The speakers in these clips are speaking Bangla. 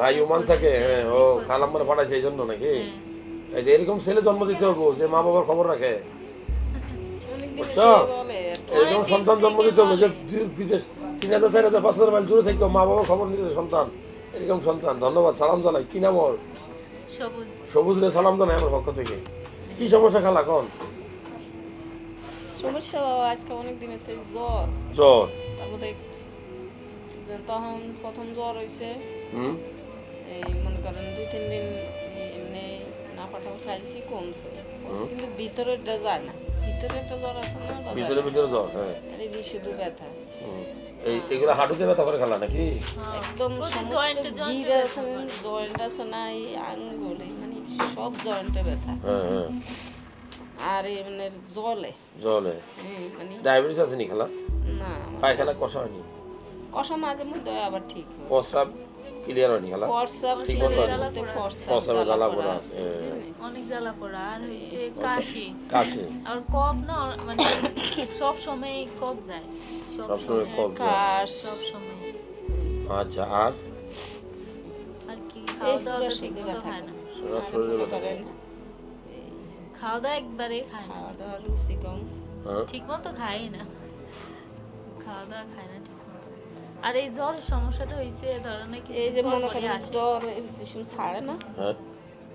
ভাই ওমান থেকে হ্যাঁ ও খালাম্মার পাঠাইছে এই জন্য নাকি? এই যে এরকম ছেলে জন্ম দিতে হবে যে মা বাবার খবর রাখে। বুঝছ? এরকম সন্তান জন্ম দিতে হবে যে বিদেশ তিন হাজার চার হাজার পাঁচ হাজার মাইল দূরে থেকে মা বাবার খবর নিতে সন্তান। এরকম সন্তান ধন্যবাদ সালাম জানাই। কি নাম ওর? সবুজ। রে সালাম জানাই আমার পক্ষ থেকে। কি সমস্যা খালা কোন সমস্যা বাবা আজকে অনেক দিনের থেকে জ্বর। জ্বর। তারপরে তখন প্রথম জ্বর হয়েছে হুম? এই মনে করেন দুই তিন দিন এমনি না পাঠাও খাইছি কমছে। কিন্তু ভিতরেরটা যায় না। ভিতরে একটা জ্বর আছে না ভিতরে ভিতরে জ্বর হ্যাঁ। আর এই শুধু ব্যথা। হুম। এই এগুলো হাঁটুতে ব্যথা করে খেলা নাকি? একদম সমস্ত জয়েন্টে জয়েন্টে আছে জয়েন্ট আছে না এই আঙ্গুল মানে সব জয়েন্টে ব্যথা। হ্যাঁ হ্যাঁ। আর মানে জলে। জলে। মানে ডায়াবেটিস আছে নি খেলা? না। পায়খানা কষা হয়নি? কষা মাঝে মধ্যে আবার ঠিক হয়। প্রস্রাব ক্লিয়ার হয়নি খেলা ফর্সা হয় জ্বালা পোড়া আছে। আছে অনেক জ্বালা পড়া আর হইছে কাশি। কাশি? আর কফ না মানে সব সময় কফ যায়। সব সময় কফ যায়। সব সময়। আচ্ছা আর? আর কি খাওয়া দাওয়া তো ঠিক মতো না। শরীরে ব্যথা খাওয়া দাওয়া একবারে খায় না। খাওয়া দাওয়া রুচি কম। হ্যাঁ। ঠিক মতো খাই না। খাওয়া দাওয়া খায় না ঠিক আর এই জ্বরের সমস্যাটা হইছে ধরেন এই যে মনে করেন জ্বর ছাড়ে না। হ্যাঁ।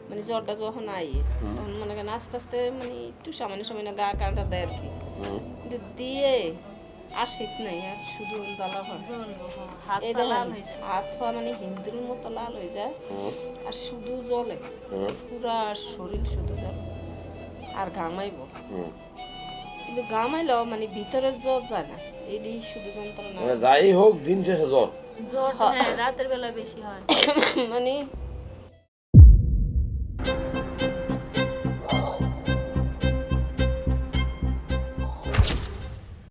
মানে জ্বরটা যখন আই তখন মনে করেন আস্তে আস্তে মানে একটু সামান্য সামান্য গা কাটা দেয় আর কি। কিন্তু দিয়ে আর শীত নেই আর শুধু জ্বালা হয়। হাত এই পা দেখেন লাল হয়ে যায়। হাত পা মানে হিন্দুর মতো লাল হয়ে যায়। আর শুধু জলে হুম, পুরা শরীর শুধু জল আর ঘামাইব। কিন্তু ঘামাইলেও মানে ভিতরে জ্বর যায় না। এটি শুধু যন্ত্রণা। মানে যাই হোক দিন শেষে জ্বর। জ্বর হ্যাঁ রাতের বেলা বেশি হয়। মানে